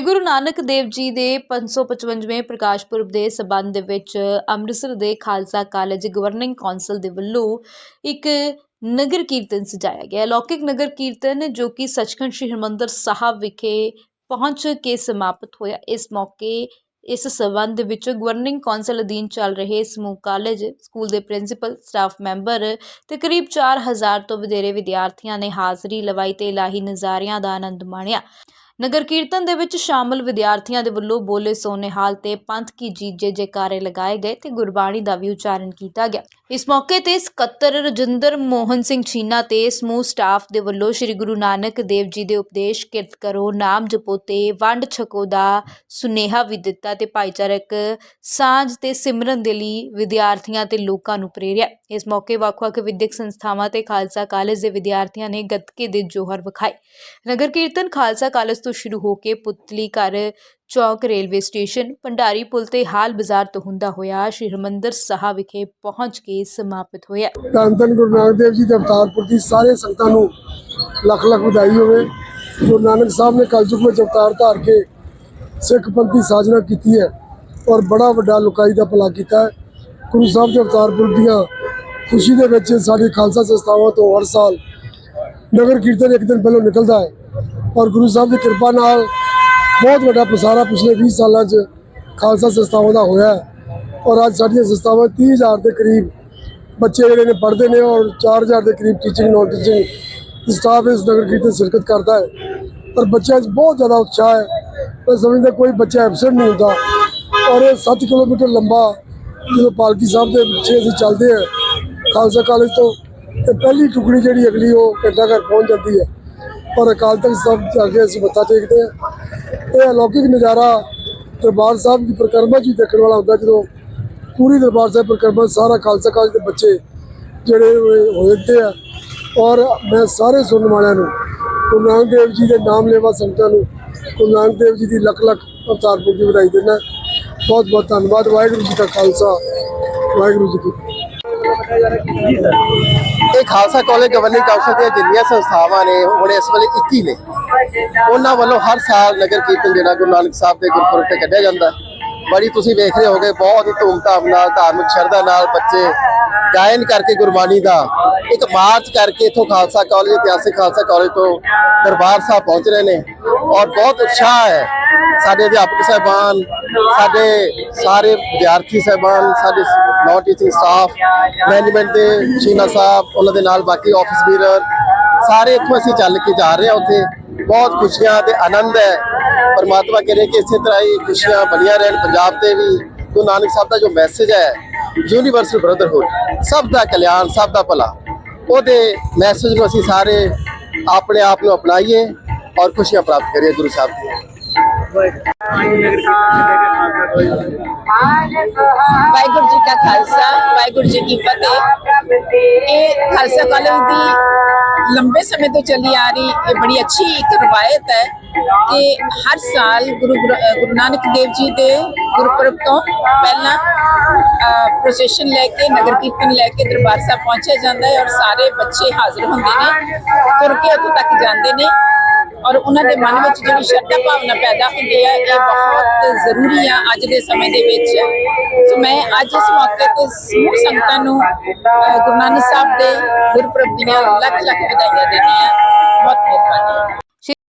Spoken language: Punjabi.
ਸ੍ਰੀ ਗੁਰੂ ਨਾਨਕ ਦੇਵ ਜੀ ਦੇ 555ਵੇਂ ਪ੍ਰਕਾਸ਼ ਪੁਰਬ ਦੇ ਸਬੰਧ ਵਿੱਚ ਅੰਮ੍ਰਿਤਸਰ ਦੇ ਖਾਲਸਾ ਕਾਲਜ ਗਵਰਨਿੰਗ ਕੌਂਸਲ ਦੇ ਵੱਲੋਂ ਇੱਕ ਨਗਰ ਕੀਰਤਨ ਸਜਾਇਆ ਗਿਆ। ਲੌਕਿਕ ਨਗਰ ਕੀਰਤਨ ਜੋ ਕਿ ਸੱਚਖੰਡ ਸ੍ਰੀ ਹਰਿਮੰਦਰ ਸਾਹਿਬ ਵਿਖੇ ਪਹੁੰਚ ਕੇ ਸਮਾਪਤ ਹੋਇਆ। ਇਸ ਮੌਕੇ ਇਸ ਸਬੰਧ ਵਿੱਚ ਗਵਰਨਿੰਗ ਕੌਂਸਲ ਅਧੀਨ ਚੱਲ ਰਹੇ ਸਮੂਹ ਕਾਲਜ, ਸਕੂਲ ਦੇ ਪ੍ਰਿੰਸੀਪਲ, ਸਟਾਫ ਮੈਂਬਰ ਤੇ ਕਰੀਬ 4000 ਤੋਂ ਵਧੇਰੇ ਵਿਦਿਆਰਥੀਆਂ ਨੇ ਹਾਜ਼ਰੀ ਲਵਾਈ ਤੇ ਇਲਾਹੀ ਨਜ਼ਾਰਿਆਂ ਦਾ ਆਨੰਦ ਮਾਣਿਆ। ਨਗਰ ਕੀਰਤਨ ਦੇ ਵਿੱਚ ਸ਼ਾਮਲ ਵਿਦਿਆਰਥੀਆਂ ਦੇ ਵੱਲੋਂ ਬੋਲੇ ਸੋਨੇਹਾਲ ਤੇ ਪੰਥ ਕੀ ਜੀਤ ਜੇ ਜੈਕਾਰੇ ਲਗਾਏ ਗਏ ਤੇ ਗੁਰਬਾਣੀ ਦਾ ਵੀ ਉਚਾਰਨ ਕੀਤਾ ਗਿਆ। ਇਸ ਮੌਕੇ ਤੇ ਸਕੱਤਰ ਰਜਿੰਦਰ ਮੋਹਨ ਸਿੰਘ ਛੀਨਾ ਤੇ ਸਮੂਹ ਸਟਾਫ ਦੇ ਵੱਲੋਂ ਸ੍ਰੀ ਗੁਰੂ ਨਾਨਕ ਦੇਵ ਜੀ ਦੇ ਉਪਦੇਸ਼ ਕਿਰਤ ਕਰੋ, ਨਾਮ ਜਪੋ ਤੇ ਵੰਡ ਛਕੋ ਦਾ ਸੁਨੇਹਾ ਵੀ ਦਿੱਤਾ ਤੇ ਭਾਈਚਾਰਕ ਸਾਂਝ ਤੇ ਸਿਮਰਨ ਦੇ ਲਈ ਵਿਦਿਆਰਥੀਆਂ ਤੇ ਲੋਕਾਂ ਨੂੰ ਪ੍ਰੇਰਿਆ। ਇਸ ਮੌਕੇ ਵੱਖ-ਵੱਖ ਵਿਦਿਅਕ ਸੰਸਥਾਵਾਂ ਤੇ ਖਾਲਸਾ ਕਾਲਜ ਦੇ ਵਿਦਿਆਰਥੀਆਂ ਨੇ ਗੱਤਕੇ ਦੇ ਜੋਹਰ ਵਿਖਾਏ। ਨਗਰ ਕੀਰਤਨ ਖਾਲਸਾ ਕਾਲਜ ਤੋਂ ਸ਼ੁਰੂ ਹੋ ਕੇ ਪੁਤਲੀ ਘਰ ਚੌਕ ਰੇਲਵੇ ਸਟੇਸ਼ਨ, ਭੰਡਾਰੀ ਪੁਲ ਤੇ ਹਾਲ ਬਾਜ਼ਾਰ ਤੋਂ ਹੁੰਦਾ ਹੋਇਆ ਸ਼੍ਰੀ ਹਰਿਮੰਦਰ ਸਾਹਿਬ ਵਿਖੇ ਪਹੁੰਚ ਕੇ ਸਮਾਪਤ ਹੋਇਆ। ਧੰਨ ਧੰਨ ਗੁਰੂ ਨਾਨਕ ਦੇਵ ਜੀ ਦੇ ਅਵਤਾਰਪੁਰ ਦੀ ਸਾਰੇ ਸੰਗਤਾਂ ਨੂੰ ਲੱਖ ਲੱਖ ਵਧਾਈ ਹੋਵੇ। ਗੁਰੂ ਨਾਨਕ ਸਾਹਿਬ ਨੇ ਕਲਯੁਗ ਵਿੱਚ ਅਵਤਾਰ ਧਾਰ ਕੇ ਸਿੱਖ ਪੰਥੀ ਸਾਜਨਾ ਕੀਤੀ ਹੈ ਔਰ ਬੜਾ ਵੱਡਾ ਲੋਕਾਈ ਦਾ ਭਲਾ ਕੀਤਾ ਹੈ। ਗੁਰੂ ਸਾਹਿਬ ਦੇ ਅਵਤਾਰਪੁਰ ਦੀਆਂ ਖੁਸ਼ੀ ਦੇ ਵਿੱਚ ਸਾਡੀ ਖਾਲਸਾ ਸੰਸਥਾਵਾਂ ਤੋਂ ਹਰ ਸਾਲ ਨਗਰ ਕੀਰਤਨ ਇੱਕ ਦਿਨ ਪਹਿਲਾਂ ਨਿਕਲਦਾ ਹੈ ਔਰ ਗੁਰੂ ਸਾਹਿਬ ਦੀ ਕਿਰਪਾ ਨਾਲ ਬਹੁਤ ਵੱਡਾ ਪਸਾਰਾ ਪਿਛਲੇ 20 ਸਾਲਾਂ 'ਚ ਖਾਲਸਾ ਸੰਸਥਾਵਾਂ ਦਾ ਹੋਇਆ ਹੈ। ਔਰ ਅੱਜ ਸਾਡੀਆਂ ਸੰਸਥਾਵਾਂ 30000 ਦੇ ਕਰੀਬ ਬੱਚੇ ਜਿਹੜੇ ਨੇ ਪੜ੍ਹਦੇ ਨੇ ਔਰ 4000 ਦੇ ਕਰੀਬ ਟੀਚਿੰਗ ਨੌਨ ਟੀਚਿੰਗ ਸਟਾਫ ਇਸ ਨਗਰ ਕੀਰਤਨ ਸ਼ਿਰਕਤ ਕਰਦਾ ਹੈ। ਪਰ ਬੱਚਿਆਂ 'ਚ ਬਹੁਤ ਜ਼ਿਆਦਾ ਉਤਸ਼ਾਹ ਹੈ। ਮੈਂ ਸਮਝਦਾ ਕੋਈ ਬੱਚਾ ਐਬਸੈਂਟ ਨਹੀਂ ਹੁੰਦਾ। ਔਰ ਇਹ 7 ਕਿਲੋਮੀਟਰ ਲੰਬਾ ਜਦੋਂ ਪਾਲਕੀ ਸਾਹਿਬ ਦੇ ਪਿੱਛੇ ਅਸੀਂ ਚੱਲਦੇ ਹਾਂ ਖਾਲਸਾ ਕਾਲਜ ਤੋਂ, ਤੇ ਪਹਿਲੀ ਟੁਕੜੀ ਜਿਹੜੀ ਅਗਲੀ ਉਹ ਘੰਟਾ ਘਰ ਪਹੁੰਚ ਜਾਂਦੀ ਹੈ। ਔਰ ਅਕਾਲ ਤਖਤ ਸਾਹਿਬ ਜਾ ਕੇ ਅਸੀਂ ਮੱਥਾ ਟੇਕਦੇ ਹਾਂ। ਇਹ ਅਲੌਕਿਕ ਨਜ਼ਾਰਾ ਦਰਬਾਰ ਸਾਹਿਬ ਦੀ ਪਰਿਕਰਮਾ 'ਚ ਦੇਖਣ ਵਾਲਾ ਹੁੰਦਾ ਜਦੋਂ ਪੂਰੀ ਦਰਬਾਰ ਸਾਹਿਬ ਪਰਿਕਰਮਾ ਸਾਰਾ ਖਾਲਸਾ ਕਾਲਜ ਦੇ ਬੱਚੇ ਜਿਹੜੇ ਹੋਏ ਹੋਏ ਆ। ਔਰ ਮੈਂ ਸਾਰੇ ਸੁਣਨ ਵਾਲਿਆਂ ਨੂੰ, ਗੁਰੂ ਨਾਨਕ ਦੇਵ ਜੀ ਦੇ ਨਾਮ ਲੈਵਾ ਸੰਗਤਾਂ ਨੂੰ, ਗੁਰੂ ਨਾਨਕ ਦੇਵ ਜੀ ਦੀ ਲੱਖ ਲੱਖ ਅਵਤਾਰ ਪੁਰਬ ਦੀ ਵਧਾਈ ਦਿੰਦਾ। ਬਹੁਤ ਬਹੁਤ ਧੰਨਵਾਦ। ਵਾਹਿਗੁਰੂ ਜੀ ਦਾ ਖਾਲਸਾ, ਵਾਹਿਗੁਰੂ ਜੀ ਕੀ ਇਹ ਖਾਲਸਾ ਕਾਲਜ ਗਵਰਨਿੰਗ ਕਾਉਂਸਲ ਦੀਆਂ ਜਿੰਨੀਆਂ ਸੰਸਥਾਵਾਂ ਨੇ, ਹੁਣ ਇਸ ਵੇਲੇ 21 ਨੇ। ਉਹਨਾਂ ਵੱਲੋਂ ਹਰ ਸਾਲ ਨਗਰ ਕੀਰਤਨ ਜਿਹੜਾ ਗੁਰੂ ਨਾਨਕ ਸਾਹਿਬ ਦੇ ਗੁਰਪੁਰਬ ਤੇ ਕੱਢਿਆ ਜਾਂਦਾ ਬੜੀ ਤੁਸੀਂ ਵੇਖ ਰਹੇ ਹੋਗੇ, ਬਹੁਤ ਹੀ ਧੂਮਧਾਮ ਨਾਲ, ਧਾਰਮਿਕ ਸ਼ਰਧਾ ਨਾਲ ਬੱਚੇ ਗਾਇਨ ਕਰਕੇ ਗੁਰਬਾਣੀ ਦਾ ਇੱਕ ਮਾਰਚ ਕਰਕੇ ਇਥੋਂ ਖਾਲਸਾ ਕਾਲਜ, ਇਤਿਹਾਸਿਕ ਖਾਲਸਾ ਕਾਲਜ ਤੋਂ ਦਰਬਾਰ ਸਾਹਿਬ ਪਹੁੰਚ ਰਹੇ ਨੇ ਔਰ ਬਹੁਤ ਉਤਸ਼ਾਹ ਹੈ। ਸਾਡੇ ਅਧਿਆਪਕ ਸਹਿਬਾਨ, ਸਾਡੇ ਸਾਰੇ ਵਿਦਿਆਰਥੀ ਸਹਿਬਾਨ, ਸਾਡੇ ਨੌਨ ਟੀਚਿੰਗ ਸਟਾਫ ਮੈਨੇਜਮੈਂਟ ਦੇ ਸ਼ੀਨਾ ਸਾਹਿਬ, ਉਹਨਾਂ ਦੇ ਨਾਲ ਬਾਕੀ ਆਫਿਸ ਵੀਰਰ ਸਾਰੇ ਇੱਥੋਂ ਅਸੀਂ ਚੱਲ ਕੇ ਜਾ ਰਹੇ ਹਾਂ ਉੱਥੇ। ਬਹੁਤ ਖੁਸ਼ੀਆਂ ਤੇ ਆਨੰਦ ਹੈ। ਪਰਮਾਤਮਾ ਕਰੇ ਕਿ ਇਸੇ ਤਰ੍ਹਾਂ ਹੀ ਖੁਸ਼ੀਆਂ ਬਣੀਆਂ ਰਹਿਣ ਪੰਜਾਬ ਤੇ ਵੀ। ਗੁਰੂ ਨਾਨਕ ਸਾਹਿਬ ਦਾ ਜੋ ਮੈਸੇਜ ਹੈ ਯੂਨੀਵਰਸਲ ਬ੍ਰਦਰਹੁੱਡ ਸਭ ਦਾ ਕਲਿਆਣ, ਸਭ ਦਾ ਭਲਾ। ਉਹਦੇ ਮੈਸੇਜ ਨੂੰ ਅਸੀਂ ਸਾਰੇ ਆਪਣੇ ਆਪ ਨੂੰ ਅਪਣਾਈਏ ਔਰ ਖੁਸ਼ੀਆਂ ਪ੍ਰਾਪਤ ਕਰੀਏ ਗੁਰੂ ਸਾਹਿਬ ਦੀਆਂ। ਵਾਹਿਗੁਰੂ ਜੀ ਕਾ ਖਾਲਸਾ, ਵਾਹਿਗੁਰੂ ਜੀ ਕੀ ਫਤਿਹ। ਇਹ ਖਾਲਸਾ ਕਾਲਜ ਦੀ ਲੰਬੇ ਸਮੇਂ ਤੋਂ ਚੱਲੀ ਆ ਰਹੀ ਇਹ ਬੜੀ ਅੱਛੀ ਇੱਕ ਰਵਾਇਤ ਹੈ ਕਿ ਹਰ ਸਾਲ ਗੁਰੂ ਗੁਰੂ ਨਾਨਕ ਦੇਵ ਜੀ ਦੇ ਗੁਰਪੁਰਬ ਤੋਂ ਪਹਿਲਾਂ ਪ੍ਰੋਸੈਸ਼ਨ ਲੈ ਕੇ, ਨਗਰ ਕੀਰਤਨ ਲੈ ਕੇ ਦਰਬਾਰ ਸਾਹਿਬ ਪਹੁੰਚਿਆ ਜਾਂਦਾ ਹੈ ਔਰ ਸਾਰੇ ਬੱਚੇ ਹਾਜ਼ਰ ਹੁੰਦੇ ਨੇ, ਤੁਰ ਕੇ ਉੱਥੋਂ ਤੱਕ ਜਾਂਦੇ ਨੇ। ਔਰ ਉਹਨਾਂ ਦੇ ਮਨ ਵਿੱਚ ਜਿਹੜੀ ਸ਼ਰਧਾ ਭਾਵਨਾ ਪੈਦਾ ਹੁੰਦੀ ਹੈ, ਇਹ ਬਹੁਤ ਜ਼ਰੂਰੀ ਆ ਅੱਜ ਦੇ ਸਮੇਂ ਦੇ ਵਿੱਚ। ਸੋ ਮੈਂ ਅੱਜ ਇਸ ਮੌਕੇ ਤੇ ਸਮੂਹ ਸੰਗਤਾਂ ਨੂੰ ਗੁਰੂ ਨਾਨਕ ਸਾਹਿਬ ਦੇ ਗੁਰਪੁਰਬ ਦੀਆਂ ਲੱਖ ਲੱਖ ਵਧਾਈਆਂ ਦਿੰਦੀ ਹਾਂ। ਬਹੁਤ ਬਹੁਤ ਧੰਨਵਾਦ।